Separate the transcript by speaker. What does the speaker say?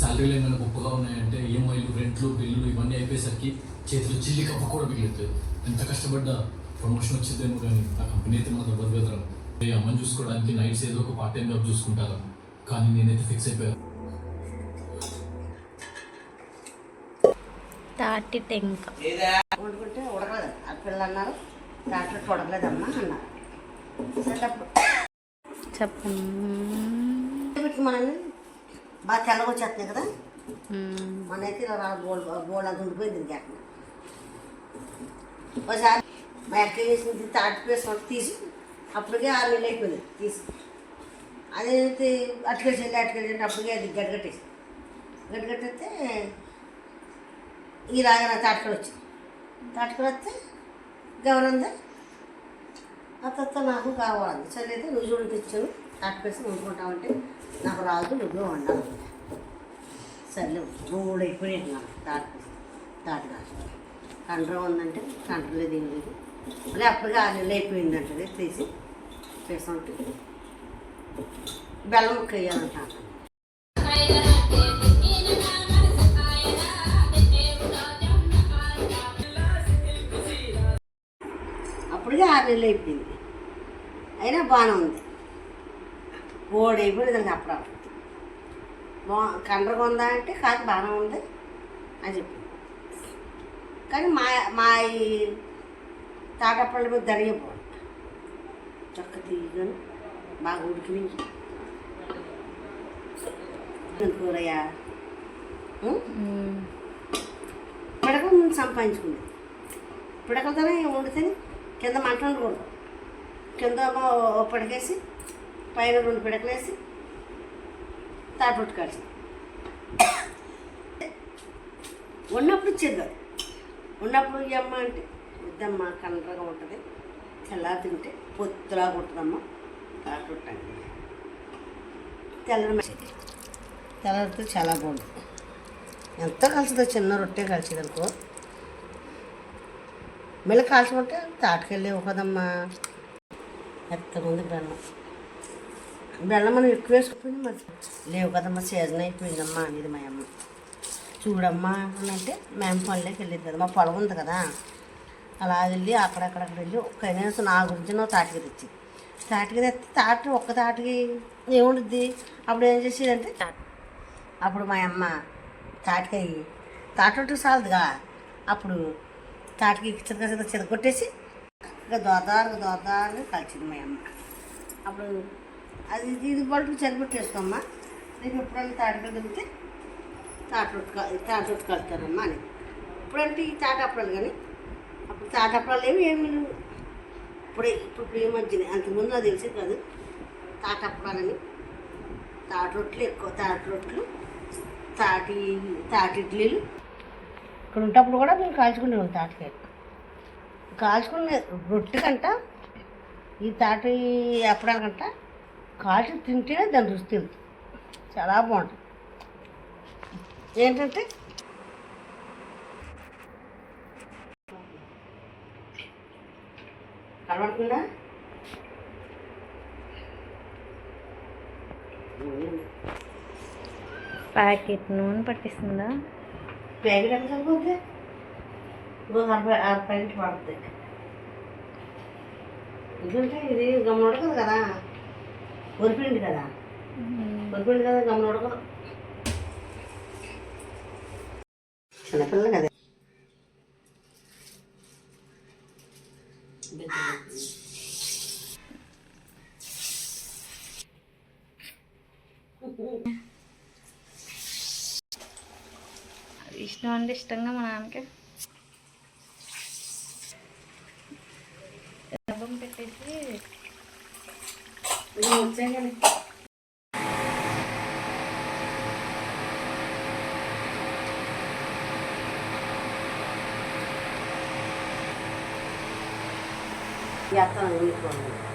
Speaker 1: శాలరీలు ఏమైనా గొప్పగా ఉన్నాయంటే ఈఎంఐలు రెంట్లు బిల్లులు ఇవన్నీ అయిపోయేసరికి చేతిలో చిల్లి కప్ప కూడా మిగులుతుంది ఎంత కష్టపడ్డా ప్రమోషన్ వచ్చిందేమో కానీ ఆ కంపెనీ అయితే మాత్రం బతికేతరం ఈ అమ్మని చూసుకోవడానికి నైట్స్ ఏదో ఒక పార్ట్ టైం జాబ్ చూసుకుంటారా. కానీ నేనైతే ఫిక్స్ అయిపోయాను
Speaker 2: తాటి టెంక.
Speaker 3: వండుకుంటే ఉడకలేదు ఆ పిల్లలు అన్నారు. ఉడకలేదమ్మా అన్నారు.
Speaker 2: చెప్పండి.
Speaker 3: మనల్ని? బాగా తెల్లగా వచ్చేస్తున్నాయి కదా. మనైతే ఇలా బోల్ బోల్ అంత ఉండిపోయింది ఇంకా. ఒకసారి మా ఎక్క చేసింది? తాటి పేసి తీసి అప్పటికే ఆరు నెలలు అయిపోయింది తీసి. అదేంటి అటుకెళ్ళి అటుకెళ్ళి అప్పటికే అది గడ్డగట్టేసి గడ్డగట్టేస్తే ఈ రాగా నా తాటకలు వచ్చి తాటకలు వస్తే గౌరందా అత్త నాకు కావాలంది. సరే అయితే చూడండి తెచ్చాను. తాటకేసి వండుకుంటామంటే నాకు రాదు నువ్వు వండాలి. సర్లే మూడు అయిపోయినాయి నాకు తాటకేసి తాటకాసి కండ్రం ఉందంటే కండ్రం లేదు ఏం లేదు మళ్ళీ అప్పటికే ఆరు నెలలు అయిపోయిందంటే తీసి. చేసుకుంటే బెల్లం ముక్క వేయాలంటాను. అప్పటికే ఆరు నెలలు అయిపోయింది. అయినా బాగానే ఉంది. ఓడి అయిపోయింది దానికి అప్పుడు బా కండ్రగా ఉందా అంటే కాదు బాగానే ఉంది అని చెప్పి. కానీ మా మా ఈ తాటప్పళ్ళ మీద దరిగిపోవాలి చక్క తీయగాను బాగా ఉడికినాయి కూరయ్యా. పిడకలు ముందు సంపాదించుకుంది. పిడకలతోనే వండితేనే కింద మంట ఉండకూడదు. కింద పిడకేసి పైన రెండు పిడకలు వేసి తాటొట్టు కలిసి ఉన్నప్పుడు ఇచ్చేది ఉన్నప్పుడు ఈ అమ్మ అంటే వద్దమ్మ కలరగా ఉంటుంది. తెల్లా తింటే పొత్తులా ఉంటుందమ్మ. తాటొట్టండి తెల్లడం తెల్లరితో చాలా బాగుంటుంది. ఎంత కలిసిందో చిన్న రొట్టె కలిసింది అనుకో మెల్ల కాల్చుకుంటే తాటకెళ్ళి కదమ్మా. ఎంతమంది బెల్లం బెల్లం మనం ఎక్కువ వేసుకుపోయింది మరి లేవు కదమ్మా సీజన్ అయిపోయిందమ్మా అనేది మా అమ్మ. చూడమ్మా అని అంటే మేము పనులకి వెళ్ళేది కదా మా పొలం ఉంది కదా. అలా వెళ్ళి అక్కడక్కడక్కడ వెళ్ళి కనీసం నా గురించి నువ్వు తాటికి తెచ్చి. తాటికి తెస్తే తాటి ఒక్క తాటికి ఏముండుద్ది? అప్పుడు ఏం చేసేదంటే అప్పుడు మా అమ్మ తాటికాయి తాటొట్టు సాలదుగా. అప్పుడు తాటికి చిరక చిన్న చిరగొట్టేసి ఇంకా దోదారు దోదారు కలిసింది మా అమ్మ. అప్పుడు అది ఇది బల్బు చెరగొట్టేసుకోమ్మా రేపు ఎప్పుడైనా తాటికాయ దొరికితే తాటొట్టు తాటొట్టు కడతారమ్మా అని. ఇప్పుడంటే ఈ తాటప్పలు కానీ అప్పుడు తాటప్పలు ఏమి ఏమి లేవు. ఇప్పుడే ఇప్పుడు ఈ మధ్యనే అంతకుముందు అది తెలిసేది కాదు. తాటప్పలని తాటొట్లు ఎక్కువ తాటొట్లు తాటి తాటి ఇడ్లీలు. ఇక్కడ ఉంటప్పుడు కూడా మేము కాల్చుకునేవాళ్ళం తాటికాయ. కాల్చుకునే రొట్టె కంట ఈ తాటి అప్పడానికంట కాల్చి తింటేనే దాని రుచి తెలుస్తుంది చాలా బాగుంటుంది. ఏంటంటే? కనబడుతుందా
Speaker 2: ప్యాకెట్ నూనె పట్టిస్తుందా
Speaker 3: ప్యాకెట్ ఎంత సరిపోతే ఇంకో అరవై అరవై ప్యాకెట్ పడుతుంది ఎందుకంటే ఇది గమ్మున ఉడకదు కదా. వరిపిండి కదా. వరిపిండి కదా గమ్మున ఉడకదు చిన్నపిల్లలు కదా.
Speaker 2: ఇష్టం అంటే ఇష్టంగా మా నాన్నకి.
Speaker 3: ఇది వచ్చాయి కానీ చేస్తాను